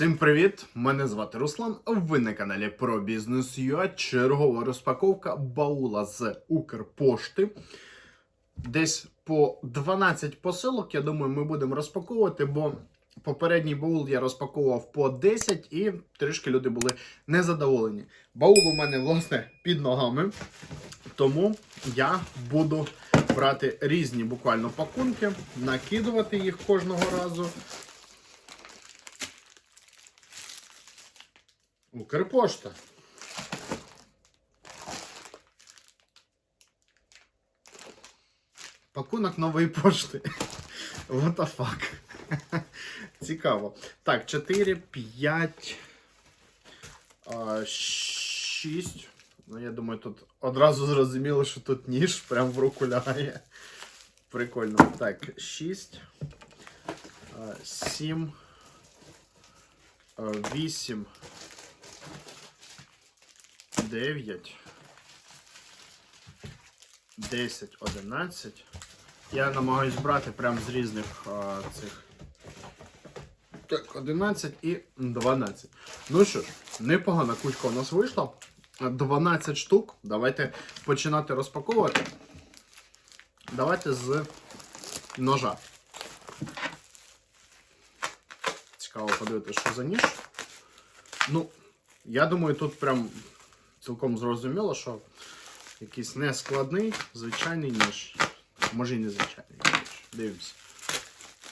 Всім привіт! Мене звати Руслан. Ви на каналі про бізнес ЮА. Чергова розпаковка баула з Укрпошти. Десь по 12 посилок, я думаю, ми будемо розпаковувати, бо попередній баул я розпаковував по 10 і трішки люди були незадоволені. Баул у мене, власне, під ногами. Тому я буду брати різні буквально пакунки, накидувати їх кожного разу. Укрпошта. Пакунок нової пошти. What the fuck. Цікаво. Так, 4, 5, 6. Ну, я думаю, тут одразу зрозуміло, що тут ніж прям в руку лягає. Прикольно. Так, 6, 7, 8, 9, 10, 11. Я намагаюсь брати прям з різних а, цих. Так, 11 і 12. Ну що ж, непогана кучка у нас вийшла. 12 штук. Давайте починати розпаковувати. Давайте з ножа. Цікаво подивитися, що за ніж. Ну, я думаю, тут прям цілком зрозуміло, що якийсь нескладний, звичайний ніж. Може і не звичайний ніж. Дивимося.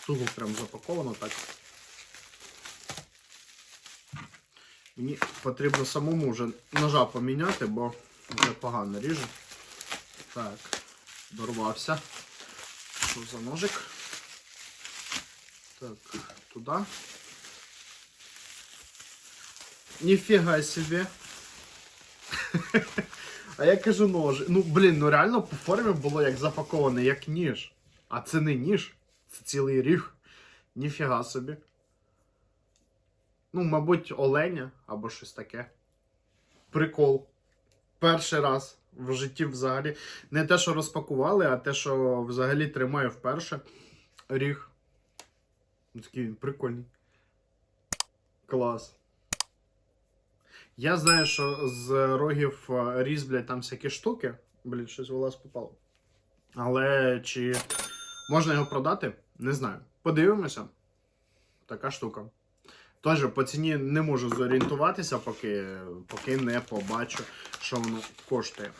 Туго прям запаковано так. Мені потрібно самому вже ножа поміняти, бо вже погано ріже. Так, дорвався. Що за ножик? Так, туди. Ніфіга собі. А я кажу нож. Ну, блін, ну реально по формі було як запаковане, як ніж. А це не ніж, це цілий ріг. Ніфіга собі. Ну, мабуть, оленя або щось таке. Прикол. Перший раз в житті взагалі. Не те, що розпакували, а те, що взагалі тримаю вперше. Ріг. Ну, Такий він прикольний. Клас. Я знаю, що з рогів е, різблять там всякі штуки. Блін, щось у волос попало. Але чи можна його продати? Не знаю. Подивимося. Така штука. Тож по ціні не можу зорієнтуватися, поки, поки не побачу, що воно коштує.